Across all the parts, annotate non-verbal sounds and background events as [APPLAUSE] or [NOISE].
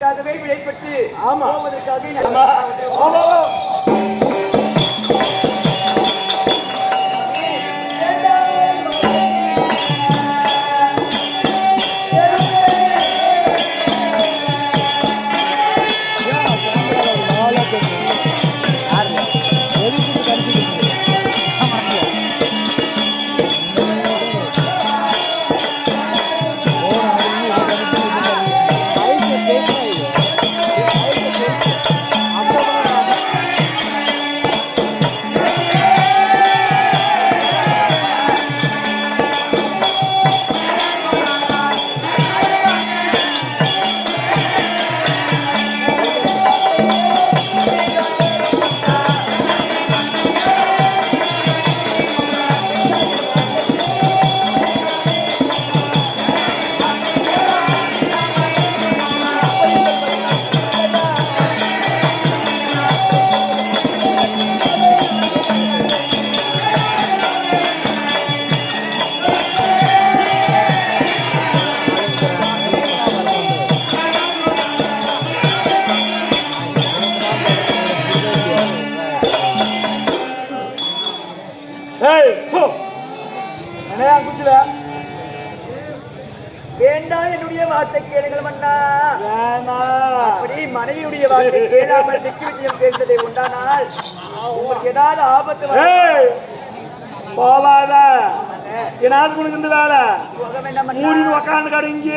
விடைபெற்று ஆமா. போவதற்காகவே என்னையா குச்சில? வேண்டாம் என்னுடைய வார்த்தை கேளுங்கள் மன்னா. அப்படி மனைவியுடைய வார்த்தை கேளாமல் திக்கு விஜயம் சேர்ந்ததை உண்டானால் உங்களுக்கு ஏதாவது ஆபத்து போவாத என்னாவது உனக்கு இந்த வேலை. மூடின்னு உக்காந்து கடங்க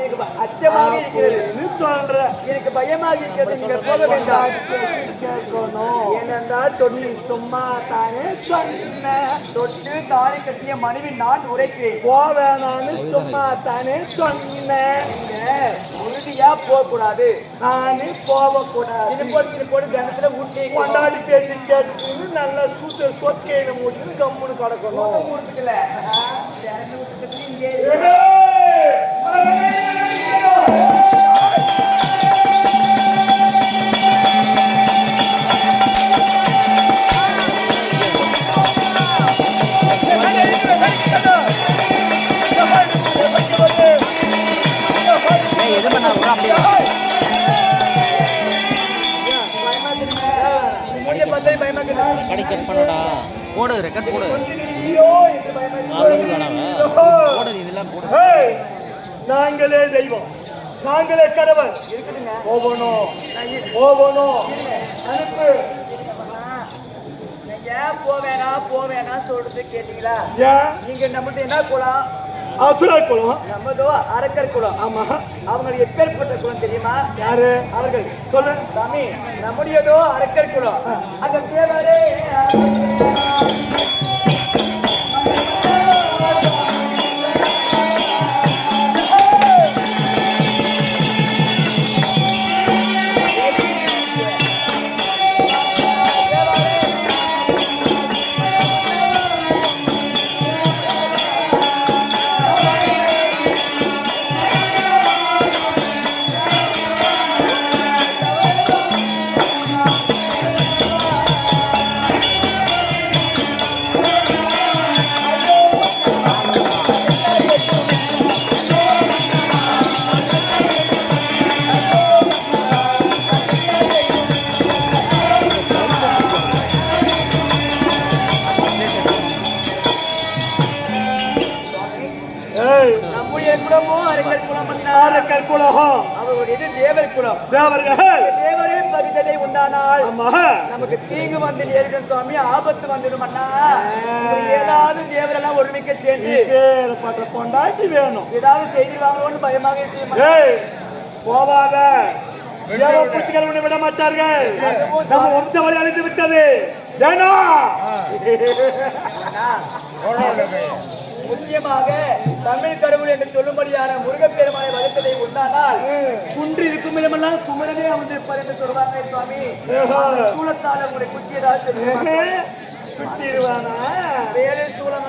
எனக்கு அச்சமாக இருக்கிறது. சொல்ற எனக்கு பயமாக இருக்கிறது. நீங்கள் போக வேண்டாம். தொட்டு நீ சும்மா தானே சொன்ன. தொட்டு தாலி கட்டிய மனைவி நான் உரைக்கிறேன் போவேணான்னு சும்மா தானே சொன்னேன் உறுதியா போக கூடாது நானே போகக்கூடாது. திருப்போடு திருப்போடு கணத்துல ஊட்டி கொண்டாடி பேசி கேட்டுக்கின்னு நல்லா சூத்த சொக்கையில மூடின்னு கம்முன்னு கிடக்கணும். ஊருக்குல எது பண்ணா கூட அப்படியே பண்ணுடா போடு ரெக்கார்ட் போடு. போடு இதெல்லாம் போடு. நாங்களே தெய்வம். நாங்களே கடவுள். இருக்குதுங்க போகணும். போகணும். அனுப்பு. ஏன் போவேனா போவேனா சொல்றது கேட்டீங்களா? நீங்க நம்மள்ட்ட என்ன குலம் அசுர குலம். நம்மதோ அரக்கர் குலம். ஆமா. அவங்களுக்கு எப்பேற்பட்ட குலம் தெரியுமா? யாரு? அவர்கள். சொல்லு. சாமி நம்முடையதோ அரக்கர் குலம். அந்த தேவரே நம்முடைய குலமோ அரக்கர் குலகம் அவருடையது தேவர் குலம் தேவர்கள். தேவரே பகுதலை உண்டானால் நமக்கு தீங்கு வந்து நேரிடும் சுவாமி ஆபத்து வந்துடும் அண்ணா. ஏதாவது தேவரெல்லாம் ஒருமிக்க சேர்ந்து ஏற்பட்ட பொண்டாட்டி வேணும். ஏதாவது செய்தி வாங்கணும்னு பயமாக இருக்கு ஏய் போவாத. பூச்சிகள் உன்னை விட மாட்டார்கள். நம்ம வம்சவழி அழிந்து விட்டது. [LAUGHS] முக்கியமாக தமிழ் கடவுள் என்று சொல்லும்படியான முருகப்பெருமானை வளர்த்ததை உண்டானால் குன்று இருக்கும் இடமெல்லாம் குமரனே அமர்ந்திருப்பார் என்று சொல்வாங்க சுவாமி சூழத்தால் உங்களை குத்தியதாக சொல்லுவாங்க சுத்திடுவானா வேலை சூழம்